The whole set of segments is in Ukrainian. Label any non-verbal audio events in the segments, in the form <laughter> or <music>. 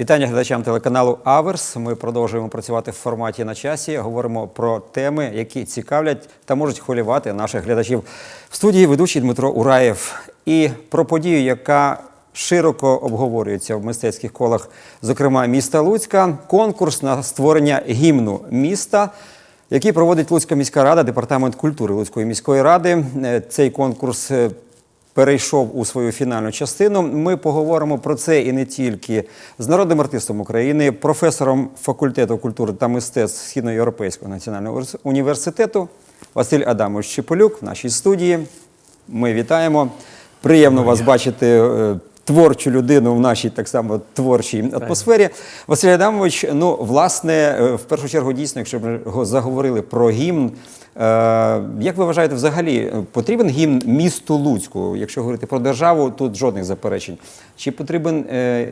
Вітання глядачам телеканалу Аверс. Ми продовжуємо працювати в форматі на часі. Говоримо про теми, які цікавлять та можуть хвилювати наших глядачів. В студії ведучий Дмитро Ураєв і про подію, яка широко обговорюється в мистецьких колах, зокрема міста Луцька. Конкурс на створення гімну міста. Який проводить Луцька міська рада, департамент культури Луцької міської ради. Е, Цей конкурс е, перейшов у свою фінальну частину. Ми поговоримо про це і не тільки з народним артистом України, професором факультету культури та мистецтв Східноєвропейського національного університету Василь Адамович Чеполюк в нашій студії. Ми вітаємо. Приємно вас бачити. Творчу людину в нашій так само творчій атмосфері. Василь Адамович, ну власне, е, в першу чергу, дійсно, якщо ми заговорили про гімн, е, як ви вважаєте, взагалі е, потрібен гімн місту Луцьку? Якщо говорити про державу, тут жодних заперечень. Чи потрібен,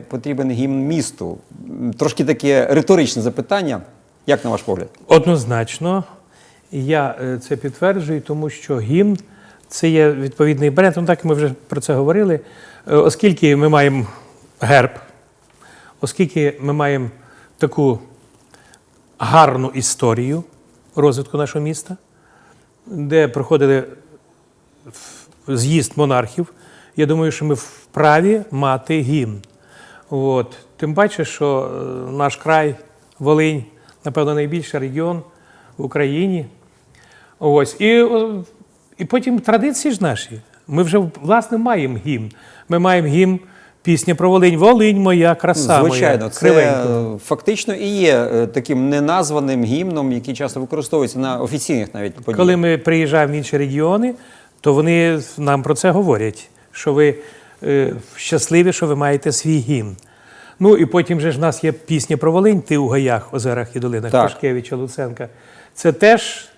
потрібен гімн місту? Трошки таке риторичне запитання. Як на ваш погляд? Однозначно, я це підтверджую, тому що гімн це є відповідний бренд. Ну так ми вже про це говорили. Е, Оскільки ми маємо герб, оскільки ми маємо таку гарну історію розвитку нашого міста, де проходили з'їзд монархів, я думаю, що ми вправі мати гімн. От. Тим паче, що е, наш край, Волинь, напевно, найбільший регіон в Україні. Ось. І, і потім традиції ж наші. Ми вже власне маємо гімн. Ми маємо гімн пісня про Волинь. Волинь моя, краса Звичайно, моя. це кривенько. фактично і є е, таким неназваним гімном, який часто використовується на офіційних навіть подіях. Коли ми приїжджаємо в інші регіони, то вони нам про це говорять, що ви е, щасливі, що ви маєте свій гімн. Ну і потім же ж в нас є пісня про Волинь, ти у гаях, озерах і долинах. Пашкевича Луценка. Це теж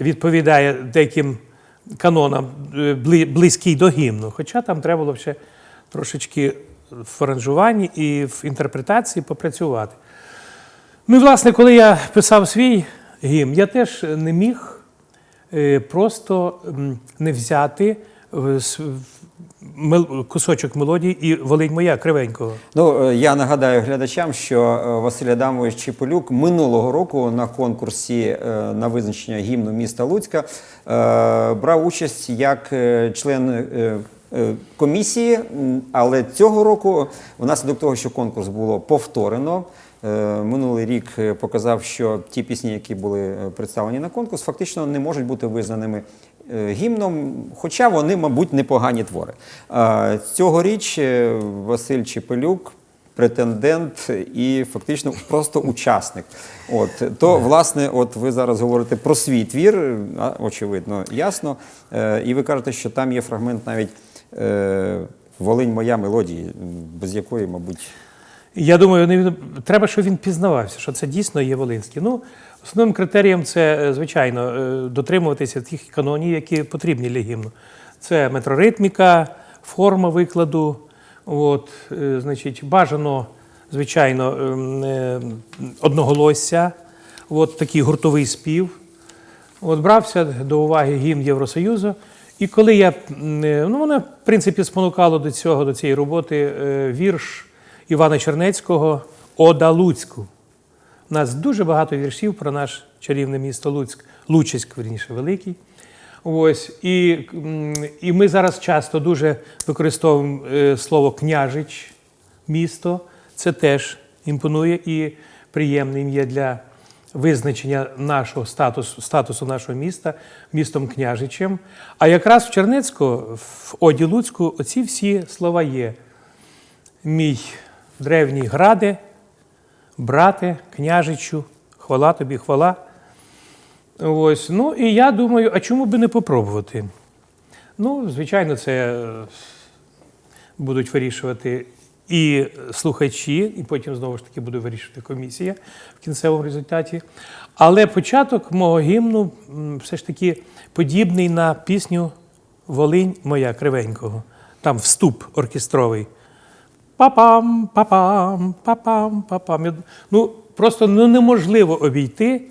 відповідає деяким канонам е, близький до гімну. Хоча там треба було ще трошечки в аранжуванні і в інтерпретації попрацювати. Ну і власне, коли я писав свій гімн, я теж не міг е, просто не взяти е, кусочок мелодії і Волинь моя кривенького. Ну, е, я нагадаю глядачам, що е, Василь Адамович Чепелюк минулого року на конкурсі е, на визначення гімну міста Луцька брав участь як член комісії, але цього року, внаслідок того, що конкурс було повторено. Минулий рік показав, що ті пісні, які були представлені на конкурс, фактично не можуть бути визнаними гімном, хоча вони, мабуть, непогані твори. Цьогоріч е, Василь Чепелюк. Претендент і фактично просто учасник. От то, власне, от ви зараз говорите про свій твір, очевидно, ясно. Е, і ви кажете, що там є фрагмент навіть е, Волинь моя мелодії, без якої, мабуть, Я думаю, не треба, щоб він пізнавався, що це дійсно є Волинське. Ну, основним критерієм це, е, звичайно, е, дотримуватися тих канонів, які потрібні для гімну. Це метроритміка, форма викладу. От, е, значить, бажано, звичайно, ем, одноголосся, от такий гуртовий спів. От брався до уваги гімн Євросоюзу. І коли я ну, мене, в принципі, спонукало до цього, до цієї роботи вірш Івана Чернецького Ода Луцьку. У нас дуже багато віршів про наш чарівне місто Луцьк, Лучиськ, верніше, великий. Ось, і, і ми зараз часто дуже використовуємо е, слово княжич, місто. Це теж імпонує і приємним є для визначення нашого статусу, статусу нашого міста містом княжичем. А якраз в Чернецьку, в Оді Луцьку, оці всі слова є. Мій древній граде, брате, княжичу, хвала тобі, хвала. Ось. Ну і я думаю, а чому би не попробувати? Ну, звичайно, це е, будуть вирішувати і слухачі, і потім знову ж таки буде вирішувати комісія в кінцевому результаті. Але початок мого гімну все ж таки подібний на пісню Волинь моя кривенького. Там вступ оркестровий. Папам, папам, папам, папам. Ну, просто ну, неможливо обійти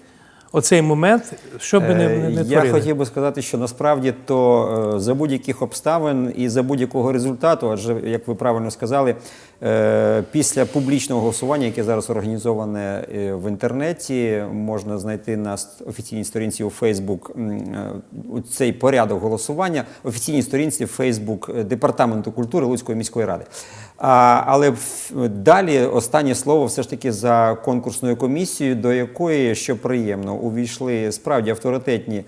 оцей момент, що би не, не, не Е, Я творили. хотів би сказати, що насправді то е, за будь-яких обставин і за будь-якого результату, адже як ви правильно сказали, е, після публічного голосування, яке зараз організоване в інтернеті, можна знайти на офіційній сторінці у Фейсбук цей порядок голосування, офіційній сторінці Фейсбук департаменту культури Луцької міської ради. А, але далі останнє слово все ж таки за конкурсною комісією, до якої, що приємно, увійшли справді авторитетні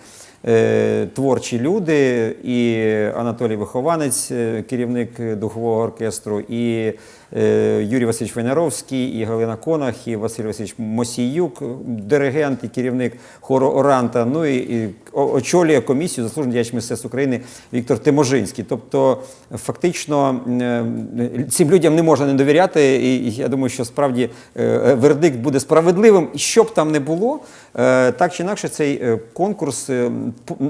е, творчі люди, і Анатолій Вихованець, е, керівник духового оркестру, і Юрій Васильович Войнаровський, і Галина Конах, і Василь Васильович Мосіюк, диригент і керівник хору Оранта. Ну і, і очолює комісію заслужений діяч мистецтв України Віктор Тиможинський. Тобто, фактично, е, цим людям не можна не довіряти, і я думаю, що справді е, вердикт буде справедливим. Що б там не було, е, так чи інакше, цей е, конкурс е,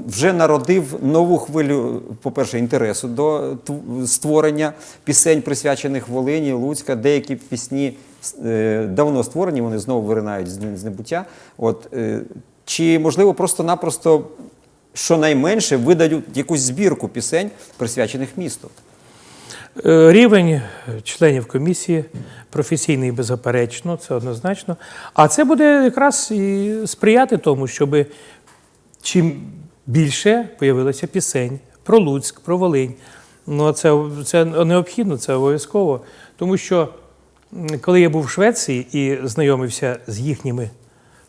вже народив нову хвилю, по-перше, інтересу до тв- створення пісень, присвячених Волині, Луцька. Деякі пісні е, давно створені, вони знову виринають з небуття. От, е, чи можливо просто-напросто щонайменше видають якусь збірку пісень, присвячених місту? Е, Рівень членів комісії професійний, беззаперечно, це однозначно. А це буде якраз і сприяти тому, щоб чим більше появилося пісень про Луцьк, про Волинь. Ну, це, це необхідно, це обов'язково. Тому що коли я був в Швеції і знайомився з їхніми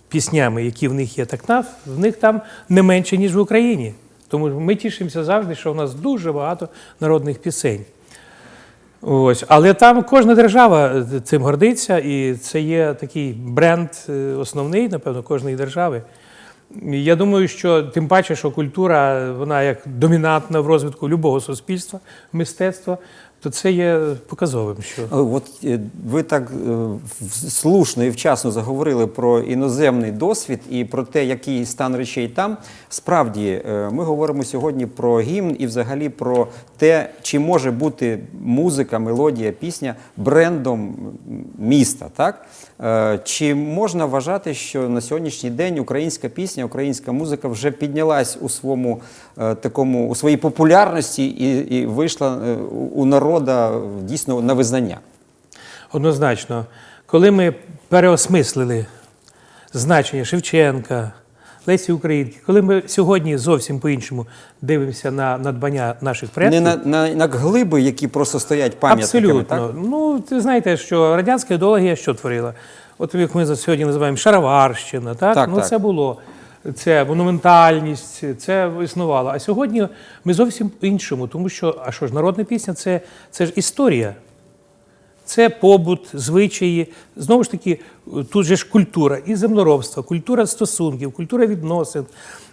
піснями, які в них є, так на, в них там не менше, ніж в Україні. Тому ми тішимося завжди, що в нас дуже багато народних пісень. Ось, але там кожна держава цим гордиться, і це є такий бренд е, основний, напевно, кожної держави. Я думаю, що тим паче, що культура, вона як домінантна в розвитку любого суспільства, мистецтва, то це є показовим. Що Е, От е, ви так е, слушно і вчасно заговорили про іноземний досвід і про те, який стан речей там. Справді, ми говоримо сьогодні про гімн і взагалі про те, чи може бути музика, мелодія, пісня брендом міста. Так? Е, Чи можна вважати, що на сьогоднішній день українська пісня, українська музика вже піднялась у своєму е, такому у своїй популярності і, і вийшла е, у- народа дійсно на визнання? Однозначно, коли ми переосмислили значення Шевченка, Лесі Українки, коли ми сьогодні зовсім по-іншому дивимося на надбання наших предків. Не на, на, на глиби, які просто стоять пам'ятниками, Абсолютно. так? Ну, ти знаєте, що радянська ідеологія що творила? От як ми сьогодні називаємо Шароварщина, так? Так, ну, так. це було. Це монументальність, це існувало. А сьогодні ми зовсім по-іншому, тому що, а що ж, народна пісня це, це ж історія. Це побут, звичаї. Знову ж таки, тут же ж культура і землеробство, культура стосунків, культура відносин.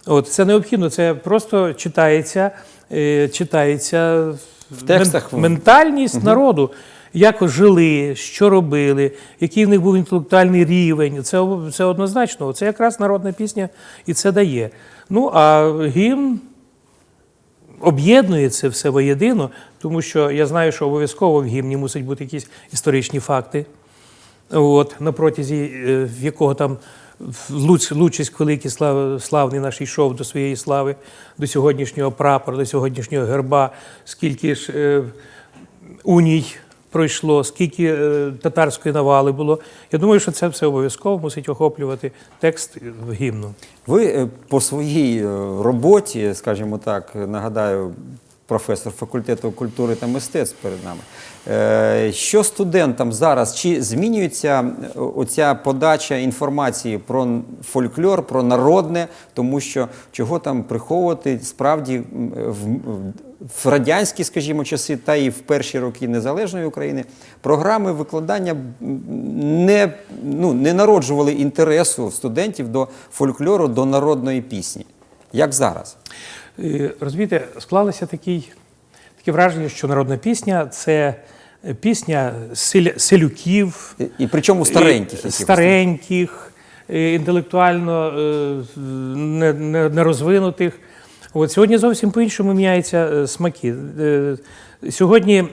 От, це необхідно, це просто читається, е, читається в текстах. ментальність народу. Як жили, що робили, який в них був інтелектуальний рівень. Це, це однозначно. Це якраз народна пісня і це дає. Ну а гімн об'єднує це все воєдино, тому що я знаю, що обов'язково в гімні мусять бути якісь історичні факти. От, на протязі е, в якого там лучість Лучиськ великий слав, славний наш йшов до своєї слави, до сьогоднішнього прапора, до сьогоднішнього герба, скільки ж е, уній пройшло, скільки е, татарської навали було. Я думаю, що це все обов'язково мусить охоплювати текст в гімну. Ви е, по своїй е, роботі, скажімо так, нагадаю, професор факультету культури та мистецтв перед нами. Е, Що студентам зараз? Чи змінюється е, оця подача інформації про фольклор, про народне, тому що чого там приховувати справді в, в радянські, скажімо, часи, та і в перші роки незалежної України програми викладання не, ну, не народжували інтересу студентів до фольклору, до народної пісні. Як зараз? Розумієте, склалося такий, таке враження, що народна пісня це пісня селюків, І, і причому стареньких. і стареньких, інтелектуально е, не- не- От сьогодні зовсім по-іншому міняються е, смаки. Е, Сьогодні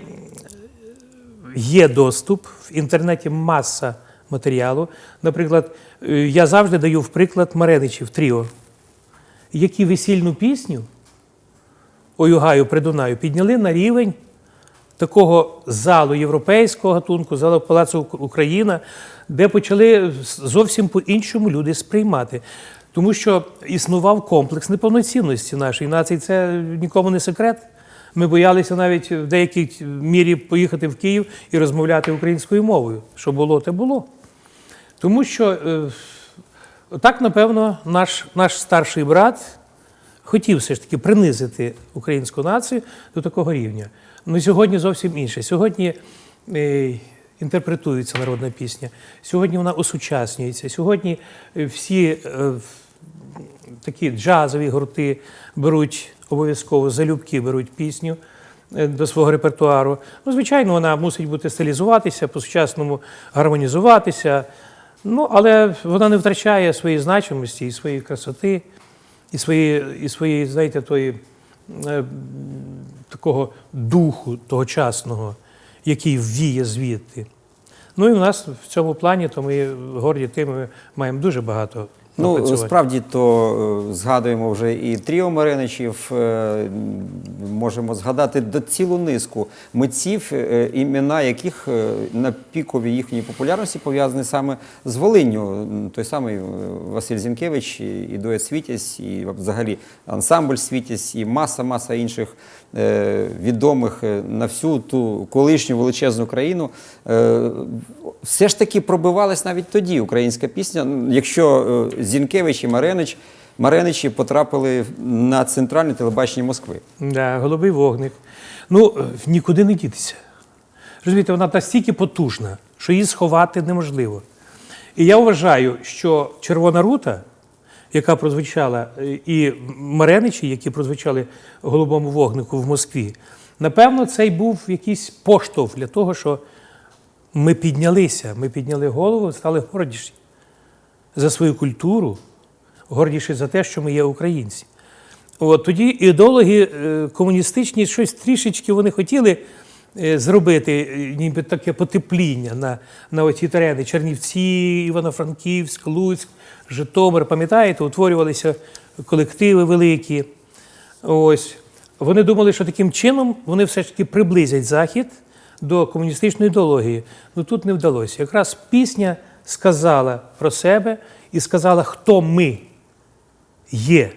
є доступ в інтернеті маса матеріалу. Наприклад, е, я завжди даю в приклад Мареничів Тріо, які весільну пісню «Ой, у гаю при Дунаю підняли на рівень такого залу європейського гатунку, залу Палацу Україна, де почали зовсім по-іншому люди сприймати. Тому що існував комплекс неповноцінності нашої нації. Це нікому не секрет. Ми боялися навіть в деякій мірі поїхати в Київ і розмовляти українською мовою. Що було, те було. Тому що е, так, напевно, наш, наш старший брат хотів все ж таки принизити українську націю до такого рівня. Ну сьогодні зовсім інше. Сьогодні е, інтерпретується народна пісня, сьогодні вона осучаснюється. Сьогодні е, всі е, такі джазові гурти беруть обов'язково залюбки беруть пісню е, до свого репертуару. Ну, звичайно, вона мусить бути стилізуватися, по-сучасному гармонізуватися. Ну, але вона не втрачає своєї значимості і своєї красоти, і своєї, і своєї знаєте, тої, е, такого духу тогочасного, який віє звідти. Ну і в нас в цьому плані, то ми горді тим, ми маємо дуже багато. Ну, справді, то е, згадуємо вже і тріо Мариничів, е, можемо згадати до цілу низку митців, е, імена яких на пікові їхньої популярності пов'язані саме з Волинню. Той самий Василь Зінкевич, і, дует Світязь, і взагалі ансамбль Світязь, і маса-маса інших е, відомих е, на всю ту колишню величезну країну. Е, все ж таки пробивалась навіть тоді українська пісня. Ну, Якщо е, Зінкевич і Маренич, Мареничі потрапили на центральне телебачення Москви. Да, голубий вогник. Ну, е, нікуди не дітися. Розумієте, вона настільки потужна, що її сховати неможливо. І я вважаю, що Червона рута, яка прозвучала, е, і Мареничі, які прозвучали голубому вогнику в Москві, напевно, це й був якийсь поштовх для того, що ми піднялися, ми підняли голову, стали гордіші за свою культуру, гордіші за те, що ми є українці. От тоді ідеологи е, комуністичні щось трішечки вони хотіли зробити, е, ніби таке потепління на, на оці терени Чернівці, Івано-Франківськ, Луцьк, Житомир. Пам'ятаєте, утворювалися колективи великі. Ось. Вони думали, що таким чином вони все ж таки приблизять Захід до комуністичної ідеології. Ну тут не вдалося. Якраз пісня сказала про себе і сказала, хто ми є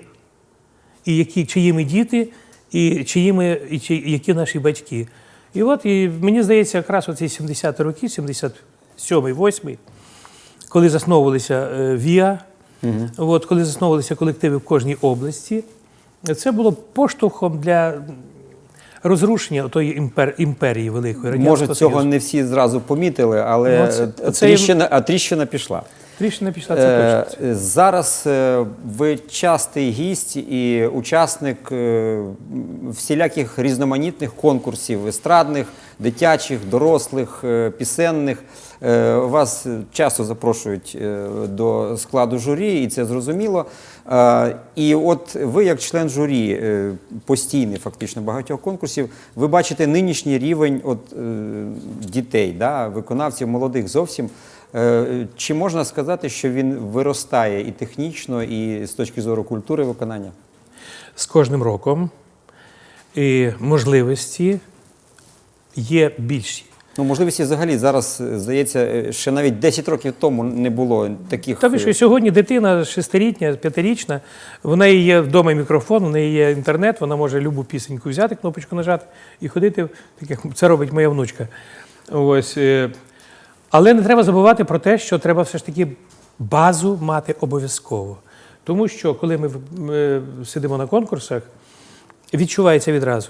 і які, чиї ми діти, і, чиї ми, і які наші батьки. І от і мені здається, якраз оці 70-ті роки, 77-й, 8 коли засновувалися е, ВІА, от, коли засновувалися колективи в кожній області, це було поштовхом для розрушення тої імпер, імперії великої. Може, Радянського цього Союзу. не всі зразу помітили, але Ну, е, це тріщина, а тріщина пішла. Трішки пішла це точно. Зараз е, ви частий гість і учасник е, всіляких різноманітних конкурсів естрадних, дитячих, дорослих, е, пісенних. Вас часто запрошують до складу журі, і це зрозуміло. І от ви, як член журі, постійний фактично багатьох конкурсів, ви бачите нинішній рівень от, дітей, да, виконавців молодих зовсім. Е, Чи можна сказати, що він виростає і технічно, і з точки зору культури виконання? з кожним роком і можливості є більші. Ну, можливості взагалі зараз, е, здається, е, ще навіть 10 років тому не було таких. Та ви що сьогодні дитина шестирітня, п'ятирічна, в неї є вдома мікрофон, в неї є інтернет, вона може любу пісеньку взяти, кнопочку нажати і ходити, так як це робить моя внучка. Ось. Е, Але не треба забувати про те, що треба все ж таки базу мати обов'язково. Тому що коли ми, ми сидимо на конкурсах, відчувається відразу.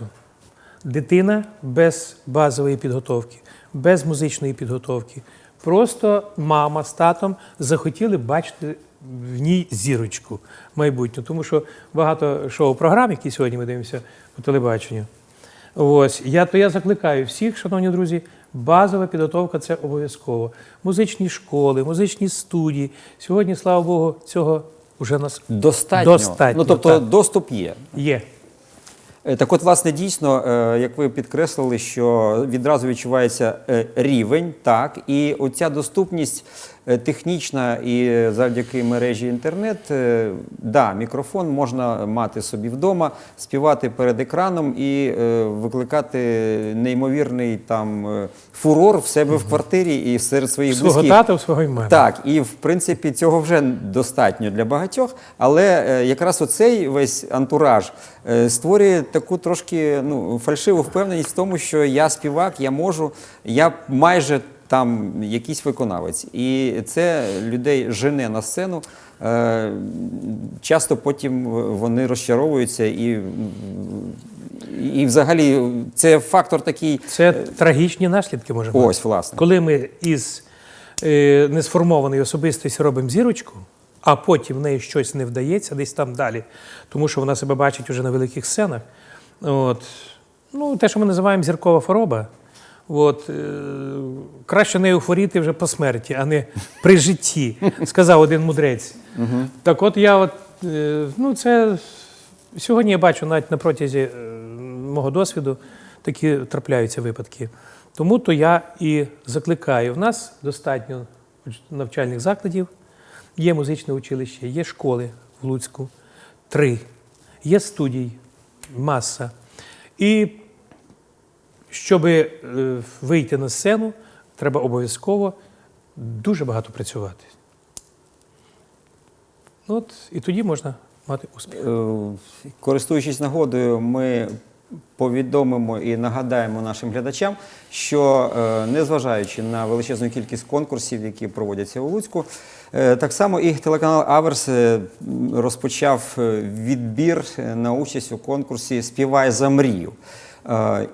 Дитина без базової підготовки, без музичної підготовки. Просто мама з татом захотіли бачити в ній зірочку майбутню. Тому що багато шоу-програм, які сьогодні ми дивимося по телебаченню. Ось я то я закликаю всіх, шановні друзі, базова підготовка це обов'язково. Музичні школи, музичні студії. Сьогодні, слава Богу, цього вже нас Достатньо. Достатньо, Ну, тобто так. доступ є. є. Е, Так от, власне, дійсно, е, як ви підкреслили, що відразу відчувається е, рівень, так, і оця доступність технічна і завдяки мережі інтернет, да, мікрофон можна мати собі вдома, співати перед екраном і викликати неймовірний там фурор в себе в квартирі і серед своїх Свого близьких. тата, свого мами. Так, і в принципі цього вже достатньо для багатьох, але якраз оцей весь антураж створює таку трошки ну, фальшиву впевненість в тому, що я співак, я можу, я майже там якийсь виконавець. І це людей жене на сцену. Е, Часто потім вони розчаровуються і, і взагалі це фактор такий. Це трагічні наслідки може бути. Ось, власне. Коли ми із е, несформованої особистості робимо зірочку, а потім в неї щось не вдається десь там далі, тому що вона себе бачить уже на великих сценах. От. Ну, те, що ми називаємо зіркова хвороба. От, е, краще нею хворіти вже по смерті, а не при житті, <laughs> сказав один мудрець. Так от я от, е, ну це сьогодні я бачу навіть на протязі е, мого досвіду такі трапляються випадки. Тому то я і закликаю. В нас достатньо навчальних закладів, є музичне училище, є школи в Луцьку, три, є студій, маса. І щоб е, вийти на сцену, треба обов'язково дуже багато працювати. От, і тоді можна мати успіх. Е, Користуючись нагодою, ми повідомимо і нагадаємо нашим глядачам, що е, незважаючи на величезну кількість конкурсів, які проводяться у Луцьку, е, так само і телеканал Аверс е, розпочав відбір на участь у конкурсі Співай за мрію.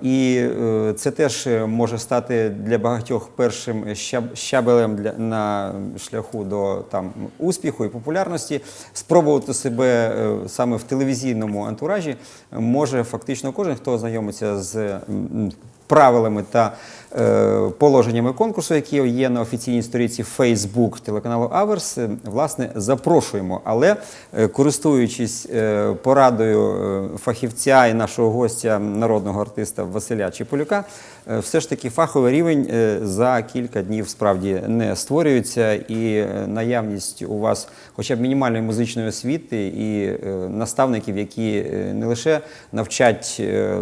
І е, це теж може стати для багатьох першим щаб- щабелем для, на шляху до там, успіху і популярності. Спробувати себе е, саме в телевізійному антуражі може фактично кожен, хто знайомиться з правилами та е, положеннями конкурсу, які є на офіційній сторінці Facebook телеканалу Аверс. Власне, запрошуємо. Але е, користуючись е, порадою е, фахівця і нашого гостя, народного артиста Василя Чеполюка, е, все ж таки фаховий рівень е, за кілька днів справді не створюється, і е, наявність у вас хоча б мінімальної музичної освіти і е, наставників, які не лише навчать е,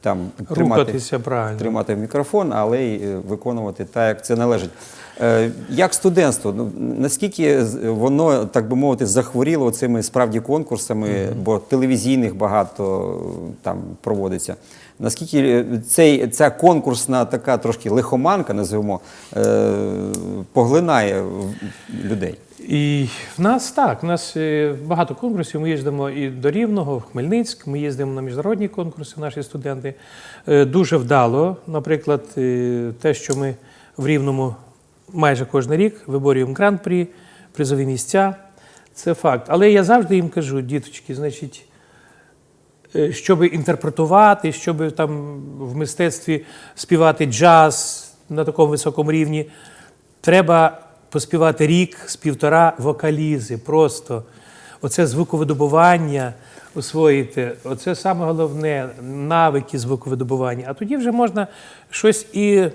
там тримати, правильно. тримати мікрофон, але й е, виконувати так, як це належить. Е, Як студентство, ну наскільки воно, так би мовити, захворіло цими справді конкурсами, бо телевізійних багато е, там проводиться. Наскільки цей, ця конкурсна така трошки лихоманка, називаємо, поглинає людей? І в нас так, в нас е, багато конкурсів. Ми їздимо і до Рівного, в Хмельницьк, ми їздимо на міжнародні конкурси, наші студенти. Е, Дуже вдало. Наприклад, е, те, що ми в Рівному майже кожен рік виборюємо гран-прі, призові місця. Це факт. Але я завжди їм кажу, діточки, значить, щоб інтерпретувати, щоб там в мистецтві співати джаз на такому високому рівні, треба поспівати рік з півтора вокалізи. Просто оце звуковидобування освоїти. Оце саме головне навики звуковидобування. А тоді вже можна щось і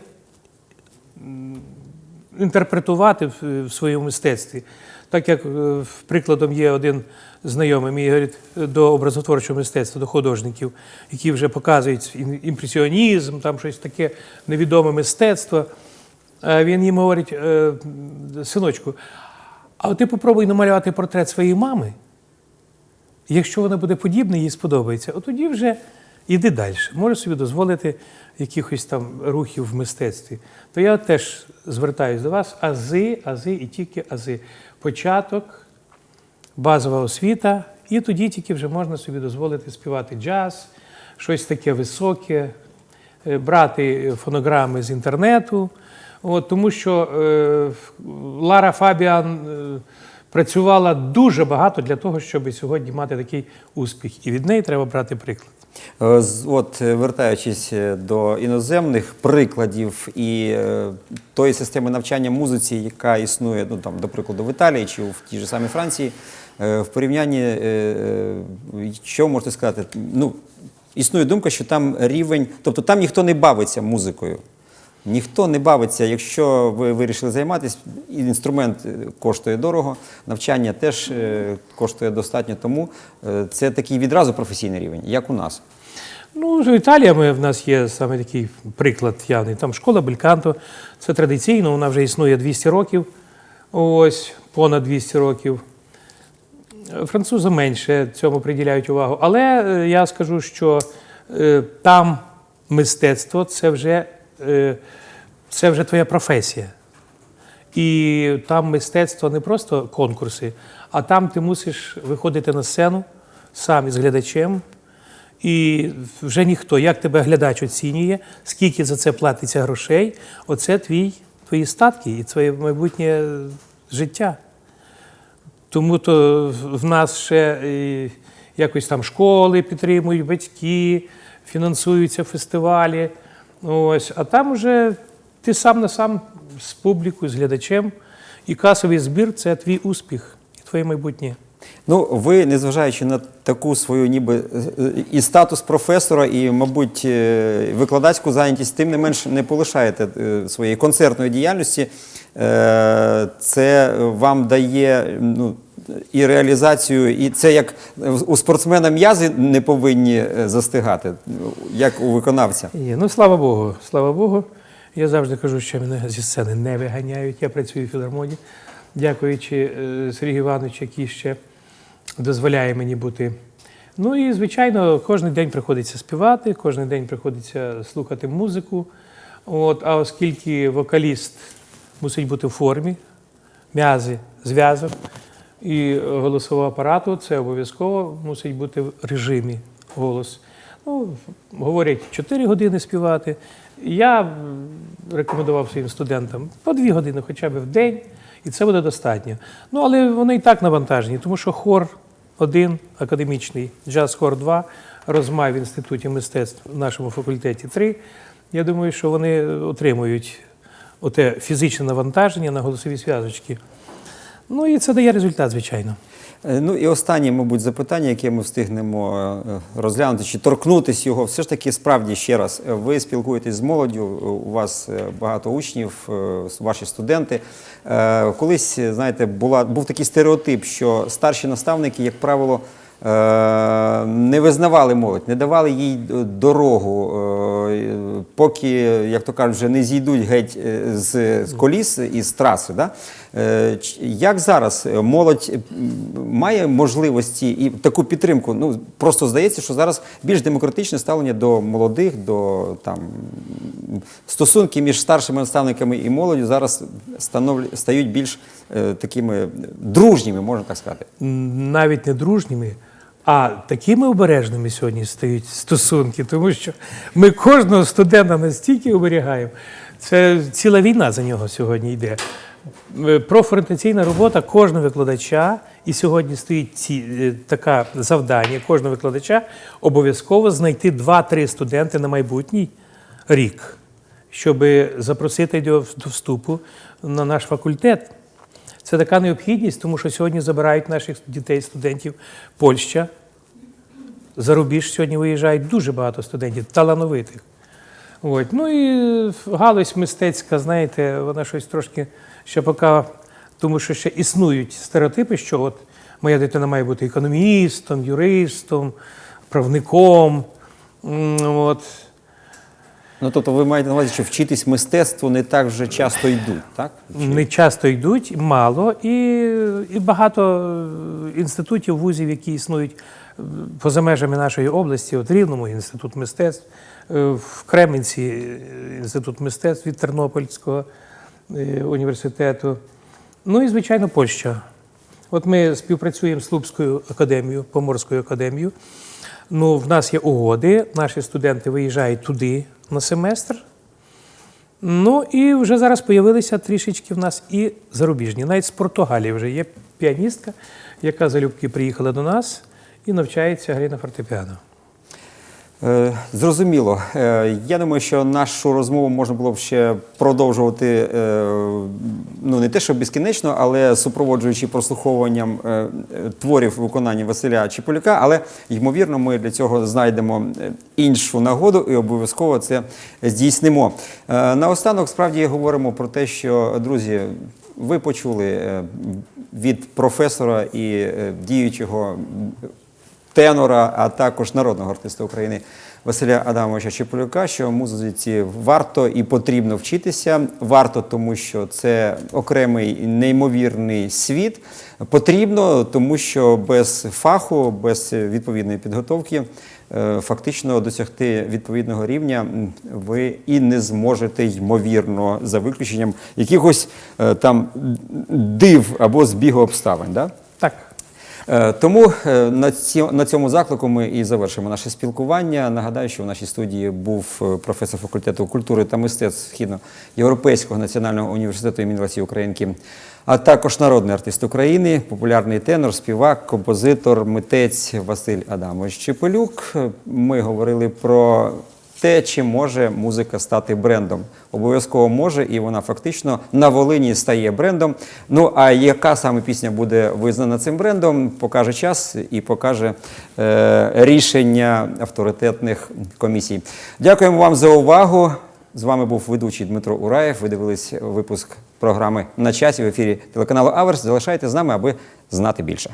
інтерпретувати в, своєму мистецтві. Так як е, прикладом є один знайомий мій говорить, до образотворчого мистецтва, до художників, які вже показують імпресіонізм, там щось таке невідоме мистецтво. А він їм говорить, «Е, синочку, а ти попробуй намалювати портрет своєї мами. Якщо вона буде подібна, їй сподобається, от тоді вже йди далі. Може собі дозволити якихось там рухів в мистецтві. То я теж звертаюся до вас: ази, ази і тільки ази. Початок, базова освіта, і тоді тільки вже можна собі дозволити співати джаз, щось таке високе, е, брати фонограми з інтернету. От, тому що е, Лара Фабіан е, працювала дуже багато для того, щоб сьогодні мати такий успіх. І від неї треба брати приклад. Е, От е, вертаючись е, до іноземних прикладів і тої системи навчання музиці, яка існує, ну там, до прикладу, в Італії чи в тій же самій Франції, в порівнянні, що можете сказати? Ну, існує думка, що там рівень, тобто там ніхто не бавиться музикою. Ніхто не бавиться, якщо ви вирішили займатися, інструмент е, коштує дорого, навчання теж е, коштує достатньо, тому е, це такий відразу професійний рівень, як у нас. Ну, Італія ми, в нас є саме такий приклад явний. Там школа Бельканто. Це традиційно, вона вже існує 200 років. Ось, понад 200 років. Французи менше цьому приділяють увагу. Але я скажу, що там мистецтво це вже, це вже твоя професія. І там мистецтво не просто конкурси, а там ти мусиш виходити на сцену сам із глядачем. І вже ніхто, як тебе глядач оцінює, скільки за це платиться грошей, оце твій, твої статки і твоє майбутнє життя. Тому то в нас ще е, якось там школи підтримують, батьки, фінансуються фестивалі. Ось, а там вже ти сам на сам з публікою, з глядачем, і касовий збір це твій успіх і твоє майбутнє. Ну, ви, незважаючи на таку свою ніби е, і статус професора, і, мабуть, е, викладацьку зайнятість, тим не менш не полишаєте е, своєї концертної діяльності. Це вам дає ну, і реалізацію, і це як у спортсмена м'язи не повинні е, застигати, як у виконавця. Є. Ну, слава Богу, слава Богу. Я завжди кажу, що мене зі сцени не виганяють. Я працюю в філармонії, дякуючи е, Сергію Івановичу, який ще дозволяє мені бути. Ну і, звичайно, кожен день приходиться співати, кожен день приходиться слухати музику. От, а оскільки вокаліст мусить бути в формі, м'язи, зв'язок і голосового апарату, це обов'язково мусить бути в режимі голос. Ну, говорять 4 години співати. Я рекомендував своїм студентам по 2 години хоча б в день, і це буде достатньо. Ну, але вони і так навантажені, тому що хор один академічний, джаз-хор 2, розмай в Інституті мистецтв в нашому факультеті 3. Я думаю, що вони отримують оте фізичне навантаження на голосові зв'язочки. Ну і це дає результат, звичайно. Е, Ну і останнє, мабуть, запитання, яке ми встигнемо е, розглянути чи торкнутись його. Все ж таки, справді ще раз, е, ви спілкуєтесь з молоддю, у вас багато учнів, ваші студенти. Колись, знаєте, була, був такий стереотип, що старші наставники, як правило, не визнавали молодь, не давали їй дорогу, поки, як то кажуть, вже не зійдуть геть з коліс і з траси. Да? Е, Як зараз е, молодь має можливості і таку підтримку? Ну просто здається, що зараз більш демократичне ставлення до молодих, до там стосунки між старшими наставниками і молоддю зараз становлю, стають більш е, такими дружніми, можна так сказати. Навіть не дружніми, а такими обережними сьогодні стають стосунки, тому що ми кожного студента настільки оберігаємо. Це ціла війна за нього сьогодні йде. Е, Профорієнтаційна робота кожного викладача, і сьогодні стоїть ці, е, таке завдання кожного викладача обов'язково знайти 2-3 студенти на майбутній рік, щоб запросити до вступу на наш факультет. Це така необхідність, тому що сьогодні забирають наших дітей, студентів Польща. За рубіж сьогодні виїжджають дуже багато студентів, талановитих. От. Ну і галузь мистецька, знаєте, вона щось трошки ще поки, тому що ще існують стереотипи, що от моя дитина має бути економістом, юристом, правником. От. Ну тобто, ви маєте на увазі, що вчитись мистецтву не так вже часто йдуть, так? Не часто йдуть, мало, і, і багато е, інститутів, вузів, які існують е, поза межами нашої області, от Рівному інститут мистецтв, е, в Кременці інститут мистецтв від Тернопільського університету. Ну і, звичайно, Польща. От ми співпрацюємо з Лубською академією, Поморською академією. Ну, в нас є угоди, наші студенти виїжджають туди на семестр. Ну і вже зараз з'явилися трішечки в нас і зарубіжні. Навіть з Португалії вже є піаністка, яка залюбки приїхала до нас і навчається грі на фортепіано. Е, Зрозуміло. Е, Я думаю, що нашу розмову можна було б ще продовжувати е, ну не те, що безкінечно, але супроводжуючи прослуховуванням творів виконання Василя Чіполюка. Але ймовірно, ми для цього знайдемо іншу нагоду і обов'язково це здійснимо. Наостанок справді говоримо про те, що друзі, ви почули від професора і діючого тенора, а також народного артиста України Василя Адамовича Чеполюка, що музиці варто і потрібно вчитися. Варто, тому що це окремий неймовірний світ. Потрібно, тому що без фаху, без відповідної підготовки. е, Фактично досягти відповідного рівня ви і не зможете, ймовірно, за виключенням якихось е, там див або збігу обставин. Да? Так. Е, Тому е, на цьому заклику ми і завершимо наше спілкування. Нагадаю, що в нашій студії був е, професор факультету культури та мистецтв Східноєвропейського національного університету імені Лесі Українки, а також народний артист України, популярний тенор, співак, композитор, митець Василь Адамович Чепелюк. Ми говорили про те, чи може музика стати брендом. Обов'язково може, і вона фактично на Волині стає брендом. Ну а яка саме пісня буде визнана цим брендом, покаже час і покаже е, рішення авторитетних комісій. Дякуємо вам за увагу. З вами був ведучий Дмитро Ураєв. Ви дивились випуск програми на часі в ефірі телеканалу Аверс. Залишайтеся з нами, аби знати більше.